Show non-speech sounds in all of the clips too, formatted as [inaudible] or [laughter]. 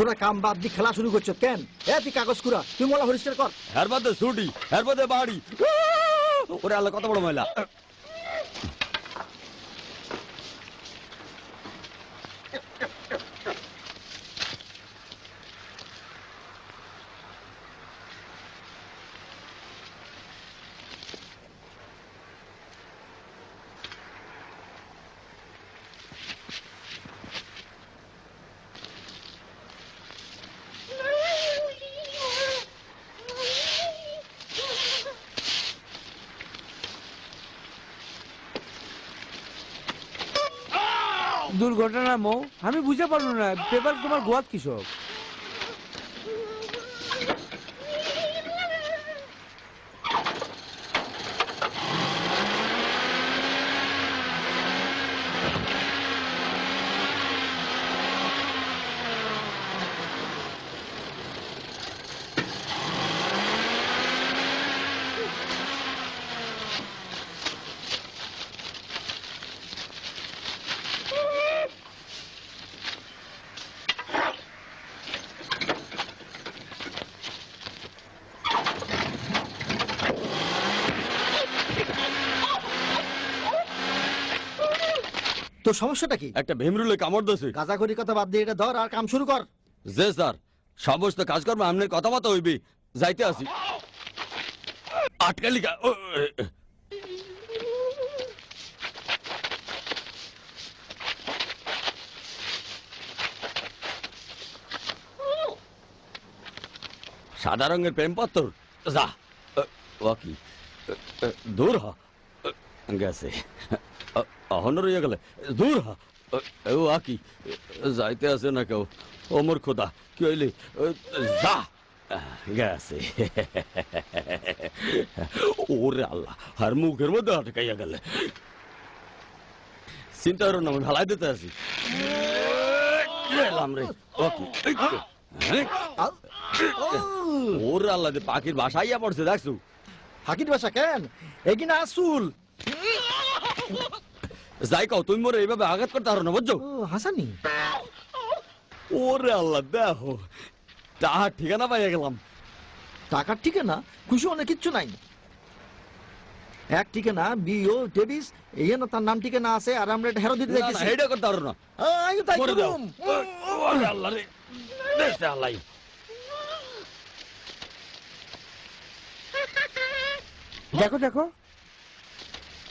তোরা কাম বাদ দিয়ে খেলা শুরু করছ, কেন? এ কাগজ কুড়া, তুই মোলা হরিষ্কার কর। হের বাদে ছুটি হের বাদে বাড়ি ওরে আল্লাহ, কত বড় ময়লা। দুর্ঘটনা মৌ আমি বুঝে পারল না পেপার তোমার গোয়াত কিসব? তোর সমস্যাটা কি? একটা ভেমরুলে কামড় দিছে গাজাখড়ি কথা বাদ দিয়ে এটা ধর আর কাম শুরু কর। যে স্যার সমস্ত কাজকর্ম আপনার কথা মতো হইবি। যাইতে আসি। আটকালি। সাদা রঙের প্রেমপত্র যা ও কি? দূর হ। গেছে। এ, অহন গেলে। দূর হ। এ, এ, ও কি? এ, যাইতে আছে না কেউ? ওমর খোদা কি হইলি? যা। গেছে। ওরে আল্লাহ আর মুখের মধ্যে আটকাইয়া গেলে। চিন্তা না ভালাই দিতে আছি। এলাম রে। হ্যাঁ? ওরে আল্লাহ পাখির বাসাইয়া পড়ছে দেখছ? হাকির বাসা কেন? এগিনা আসুল? যাই কও তুমি মোরে এইভাবে আঘাত করতে পারো না বুঝছ? হাসানি। ওরে আল্লাহ দেখো তাহার ঠিকানা পাইয়া গেলাম। টাকার ঠিকানা? খুশি অনেক কিচ্ছু নাই। এক ঠিকানা বিও ডেভিস এই না তার নাম ঠিকানা আছে আর আমরা এটা হেরো দিতে না, না, করতে পারো না। আইও তাই করুম। ওরে আল্লাহ রে। দেশে আল্লাহ। দেখো দেখো।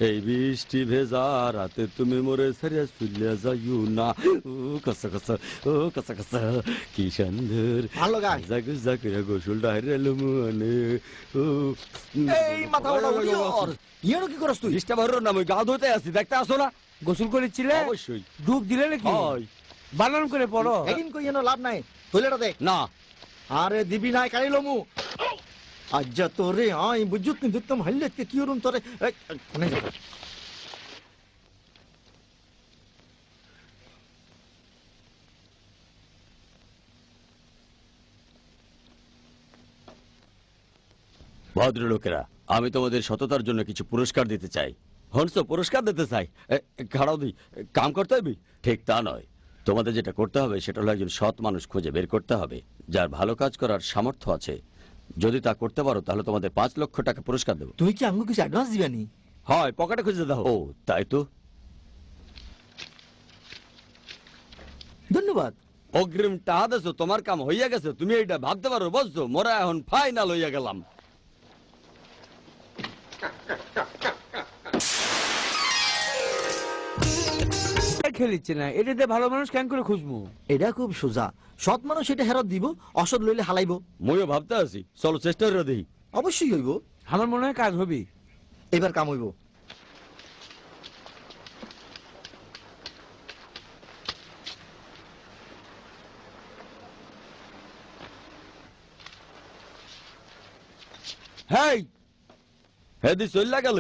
এই বৃষ্টি ভেজা রাতে তুমি মোরে সারিয়া চুলিয়া যাইও না। ও কসা কসা ও কসা কসা কি সুন্দর। ভালো গায়। জাগ জাগ রে গোসল ডাইরে লুমনে ও এই মাথা ওটা ওর কি করস তুই? বৃষ্টি ভরো না আমি গা ধুতে আছি দেখতে আসো না। গোসল করেছিলে অবশ্যই। ডুব দিলে নাকি? হয়। বানান করে পড়ো। এদিন কই ইয়েনো লাভ নাই। তোলেটা দেখ না। আরে দিবি নাই কারি লমু? ভদ্রলোকেরা, আমি তোমাদের সততার জন্য কিছু পুরস্কার দিতে চাই। হংস, পুরস্কার দিতে চাই? খাড়াও দি, কাম করতে হবে ঠিক তা নয়। তোমাদের যেটা করতে হবে, সেটা হলো একজন সৎ মানুষ খুঁজে বের করতে হবে, যার ভালো কাজ করার সামর্থ্য আছে। যদি তা করতে পারো তাহলে তোমাদের পাঁচ লক্ষ টাকা পুরস্কার দেবো। তুই কি আমাকে কিছু অ্যাডভান্স দিবানি হয় পকেটে খুঁজে দাও। ও তাই তো। ধন্যবাদ। অগ্রিম টাহা দেছো তোমার কাম হইয়া গেছে। তুমি এটা ভাবতে পারো বলছো মোরা এখন ফাইনাল হইয়া গেলাম। খেলিচ্ছে না। এটাতে ভালো মানুষ কেন করে খুঁজবো? এটা খুব সোজা। সৎ মানুষ এটা হেরত দিব অসৎ লইলে হালাইব। মইও ভাবতে আছি চলো চেষ্টা করে দেখি। অবশ্যই হইব। আমার মনে হয় কাজ হবে। এবার কাম হইব। হেই! হেদি চল্লা গেল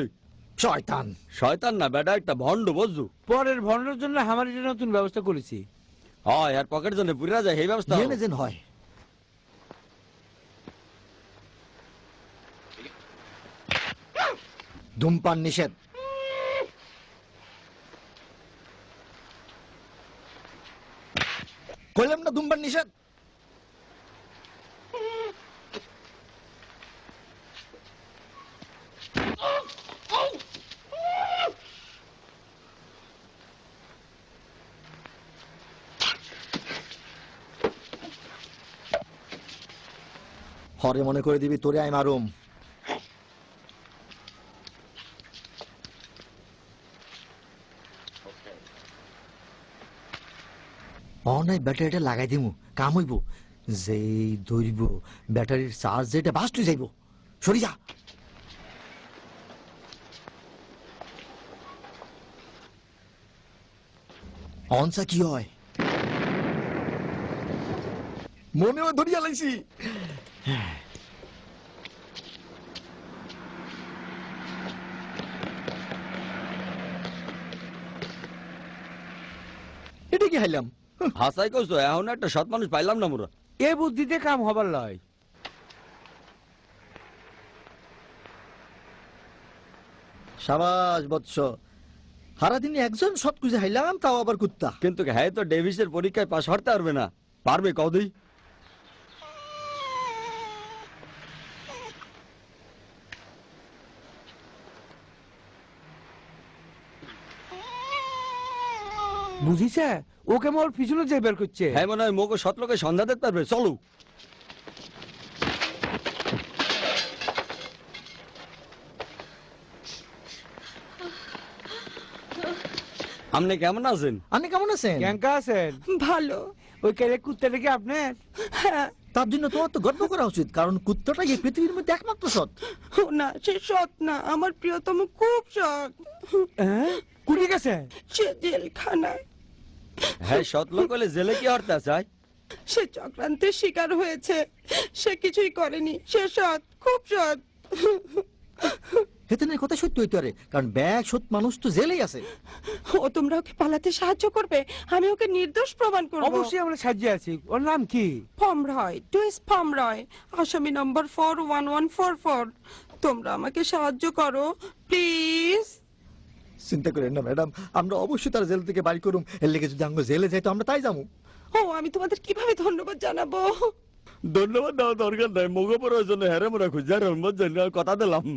শয়তান। শয়তান না বেটা একটা ভণ্ড বুঝছ পরের ভণ্ডের জন্য আমার এটা নতুন ব্যবস্থা করেছি। হয় আর পকেট জন্য পুরা যায় এই ব্যবস্থা জেনে যেন হয়। ধূমপান নিষেধ। হরে মনে করে দিবি তোরে আই মারুম। অনেক ব্যাটারিটা লাগাই দিমু, কাম হইব। যেই ধরিব ব্যাটারির চার্জ যেটা বাস্ট হয়ে যাইব। সরি যা। অনসা, কি হয়? মনেও ধরিয়া লাইছি। কি হাইলাম হাসাই কইছো এখন একটা সৎ মানুষ পাইলাম না মোরা। এ বুদ্ধিতে কাম হবার লয়। সাবাস বৎস। সারাদিন একজন সৎ খুঁজে হাইলাম তাও আবার কুত্তা। কিন্তু হ্যাঁ তো ডেভিসের পরীক্ষায় পাশ হতে পারবে না। পারবে কদিই বুঝিছে? ওকে মোর পিছনে যে বের করছে। হ্যাঁ মনে হয় মোকে সৎ লোকের সন্ধ্যা দিতে পারবে। চলো। আপনি কেমন আছেন? আপনি কেমন আছেন? ক্যাঙ্কা আছেন? ভালো। ওই কেলে কুত্তাটা কি আপনার? হ্যাঁ। তার জন্য তোমার তো গর্ব করা উচিত কারণ কুত্তাটা এই পৃথিবীর মধ্যে একমাত্র সৎ। না সে সৎ না আমার প্রিয়তম খুব সৎ। হ্যাঁ? কুড়ি গেছে? সে জেলখানায় হ্যাঁ সৎ লোক হলে জেলে কি হরতে চায় সে চক্রান্তের শিকার হয়েছে। সে কিছুই করেনি। সে সৎ খুব সৎ। হেতেনের কথা সত্যি হইতে পারে কারণ ব্যাগ সৎ মানুষ তো জেলেই আছে। ও তোমরা ওকে পালাতে সাহায্য করবে? আমি ওকে নির্দোষ প্রমাণ করব। অবশ্যই আমরা সাজিয়ে আছি। ওর নাম কি? ফর্ম রয় টুইস ফর্ম রয় আসামি নম্বর four one one four four তোমরা আমাকে সাহায্য করো প্লিজ। চিন্তা করেন না ম্যাডাম। আমরা অবশ্যই তার জেল থেকে বাড়ি করুম। এর লেগে যদি আঙ্গ জেলে যাই তো আমরা তাই যাব। ও আমি তোমাদের কীভাবে ধন্যবাদ জানাব? ধন্যবাদ দেওয়া দরকার নাই। মোগে প্রয়োজনে হেরে মোরা খুঁজে কথা দিলাম।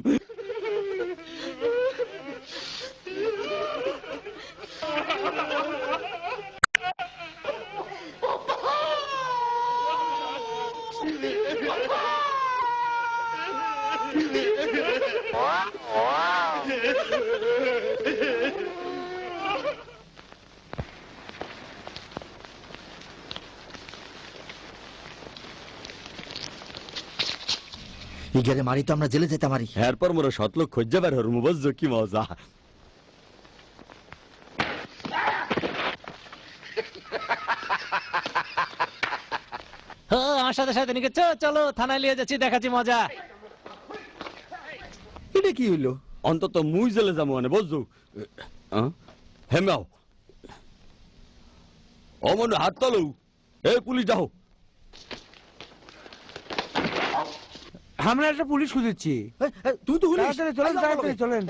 ইগারে মারি তো আমরা জেলে যেতে মারি এরপর মোরা সৎ লোক খুঁজে বের হরমু বুঝছ কি মজা। আমার সাথে সাথে নিকে চলো থানায় নিয়ে যাচ্ছি দেখাচ্ছি মজা। এটা কি হইল? অন্তত মুই জেলে যাব মানে বুঝছ? হেমাও। অমন হাত তলো। এ পুলিশ যাও আমরা একটা পুলিশ খুঁজেছি। তুই তো চলেন, তাড়াতাড়ি চলেন।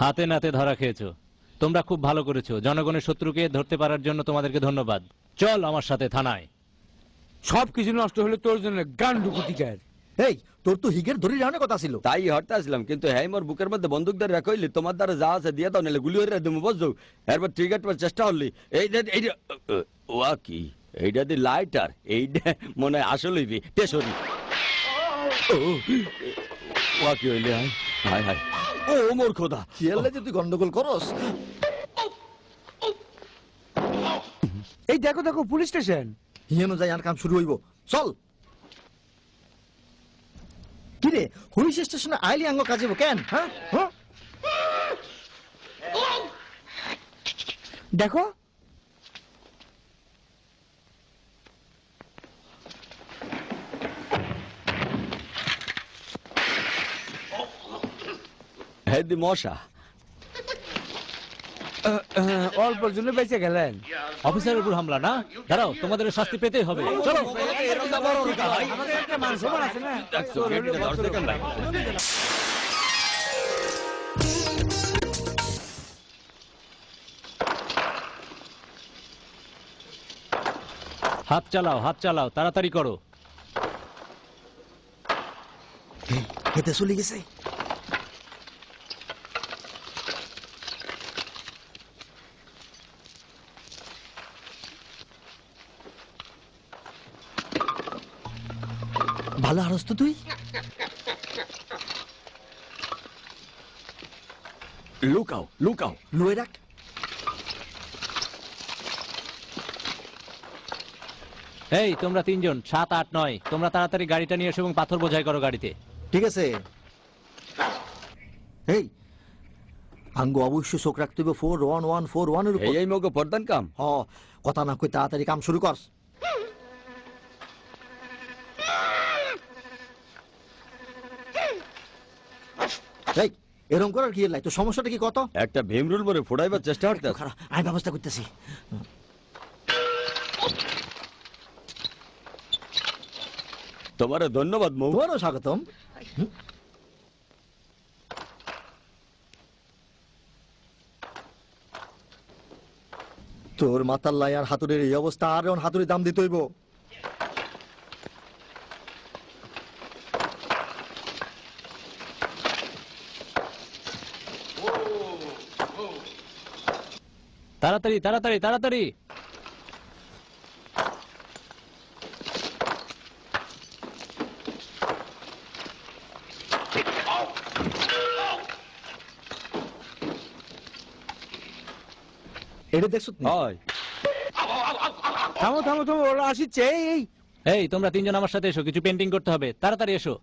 হাতে নাতে ধরা খেয়েছো। তোমরা খুব ভালো করেছ। জনগণের শত্রুকে ধরতে পারার জন্য তোমাদেরকে ধন্যবাদ। চল আমার সাথে থানায়। সব কিছু নষ্ট হলে তোর জন্য গান্ডু কুতিকার এই তোর তো হিগের ধরে রাখার কথা ছিল। তাই হরতে আসলাম কিন্তু হ্যাঁ মোর বুকের মধ্যে বন্দুক ধরে রাখইলি তোমার দ্বারা যা আছে দিয়ে দাও নাহলে গুলি হয়ে দেবো বুঝছ? এরপর চেষ্টা হলি এই যে এইটা ওয়া কি? এইটা দি লাইটার এইটা মনে হয় আসলেই বি টেসরি। ও ওয়া কি হইলে হাই হাই হাই ও মোর খোদা। খেয়ালে যে তুই গন্ডগোল করস। এই দেখো দেখো পুলিশ স্টেশন। হিয়েনো যাই আর কাম শুরু হইব। চল। কিরে হুইস স্টেশনে আইলি আঙ্গ কাজে কেন? হ্যাঁ? হ্যাঁ? দেখো। হ্যাঁ মশা অল্পর জন্য বেঁচে গেলেন। অফিসারের উপর হামলা, না? দাঁড়াও, তোমাদের শাস্তি পেতেই হবে। চলো? হাত চালাও হাত চালাও, তাড়াতাড়ি করো। খেতে চলে গেছে? ভালো হারস তো তুই? লুকাও লুকাও। লুয়ে রাখ। এই তোমরা তিনজন সাত আট নয়। তোমরা তাড়াতাড়ি গাড়িটা নিয়ে এসো এবং পাথর বোঝাই করো গাড়িতে। ঠিক আছে। এই আঙ্গ অবশ্য চোখ রাখতে হবে ফোর ওয়ান ওয়ান ফোর ওয়ানের উপর। এই এই মগো প্রধান কাম হ কথা না কই তাড়াতাড়ি কাম শুরু কর এই এরকম করার কি লাই? তো সমস্যাটা কি কত? একটা ভীমরুল ফোড়াইবার চেষ্টা করতে আমি ব্যবস্থা করতেছি। তোমারে ধন্যবাদ মৌ তোমারও স্বাগতম। তোর মাতার লাই আর হাতুড়ের এই অবস্থা আর হাতুড়ির দাম দিতে হইব তাড়াতাড়ি তাড়াতাড়ি তাড়াতাড়ি। এটা দেখছ হয়। থামো থামো থামো ওরা আসিচ্ছে এই এই। এই তোমরা তিনজন আমার সাথে এসো কিছু পেন্টিং করতে হবে। তাড়াতাড়ি এসো।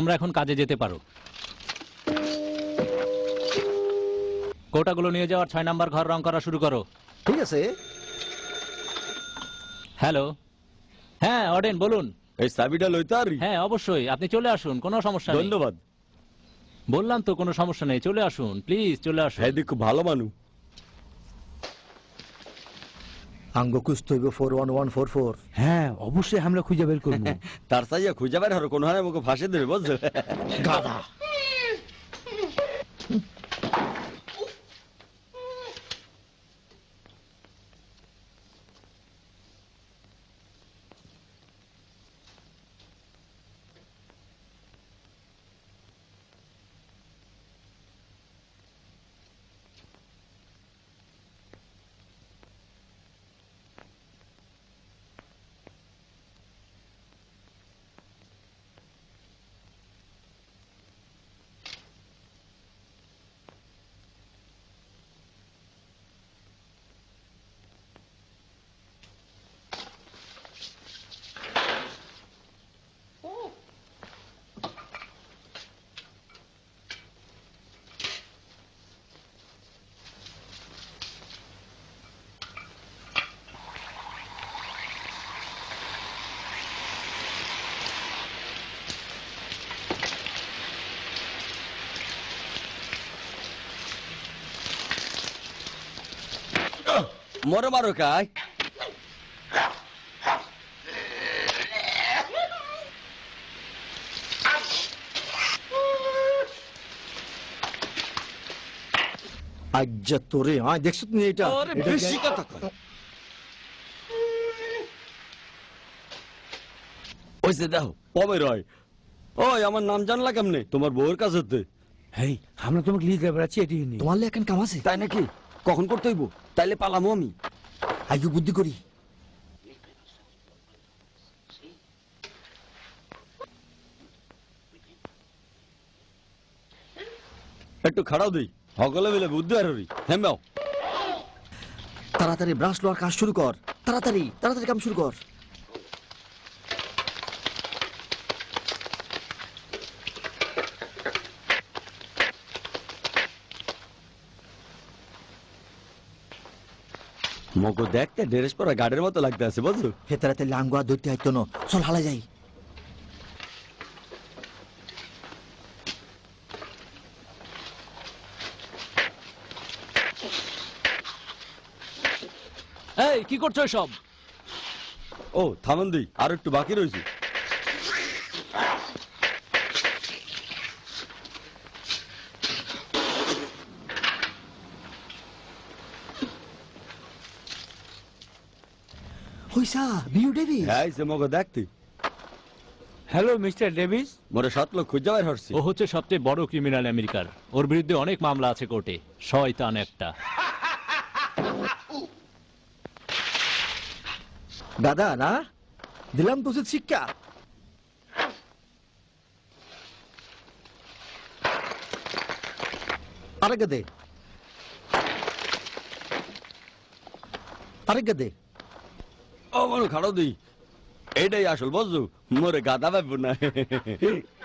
তোমরা এখন কাজে যেতে পারো। কোটাগুলো নিয়ে যাওয়ার ছয় নাম্বার ঘর রং করা শুরু করো। ঠিক আছে। হ্যালো। হ্যাঁ অডেন বলুন। এই চাবিটা লইতে আরি হ্যাঁ অবশ্যই। আপনি চলে আসুন কোনো সমস্যা নেই। ধন্যবাদ। বললাম তো কোনো সমস্যা নেই চলে আসুন প্লিজ চলে আসুন। হ্যাঁ খুব ভালো মানু। Four one one four four. হ্যাঁ অবশ্যই আমরা খুঁজে বের করব। [laughs] তার সাইয়া খুঁজে বের হলো কোনো হারে মুখে ফাঁসে দেবে বুঝছ গাদা মরে মারো কাই। আজ্জা তোরে আয় দেখছ তুমি এটা? বেশি কথা কয়। ওইসে দেখো কবে রয়? ওই আমার নাম জানলা কেমনে? তোমার বউয়ের কাছে এই আমরা তোমাকে লিখে বেড়াচ্ছি এটি নিয়ে। তোমার লে এখন কাম আছে? তাই নাকি? কখন করতে হইব? তাইলে পালামো আমি। আইয়ু বুদ্ধি করি। একটু খাড়াও দিই। সকলে মিলে বুদ্ধি আর হরি হ্যাঁ তাড়াতাড়ি ব্রাশ লোয়ার কাজ শুরু কর। তাড়াতাড়ি তাড়াতাড়ি কাম শুরু কর। মগো দেখতে ড্রেস পরা গাড়ির মতো লাগতে আছে বুঝছ হেতারাতে লাঙ্গুয়া ধরতে হইতো না চল হালা যাই। এই কি করছ সব ও থামন দিই আর একটু বাকি রয়েছে। হইসা বিউ ডেভি হ্যাঁ সে মগো দেখতে হ্যালো মিস্টার ডেভিস মোরে সাত লোক খুঁজে বাইর হচ্ছি ও হচ্ছে সবচেয়ে বড় ক্রিমিনাল আমেরিকার ওর বিরুদ্ধে অনেক মামলা আছে কোর্টে শয়তান একটা দাদা না দিলাম তো শিক্ষা আরেকটা দে আরেকটা দে ও বল খাড়ো দিই এইটাই আসল বুঝছ? মোরে গাদা ব্যাপার না। [laughs]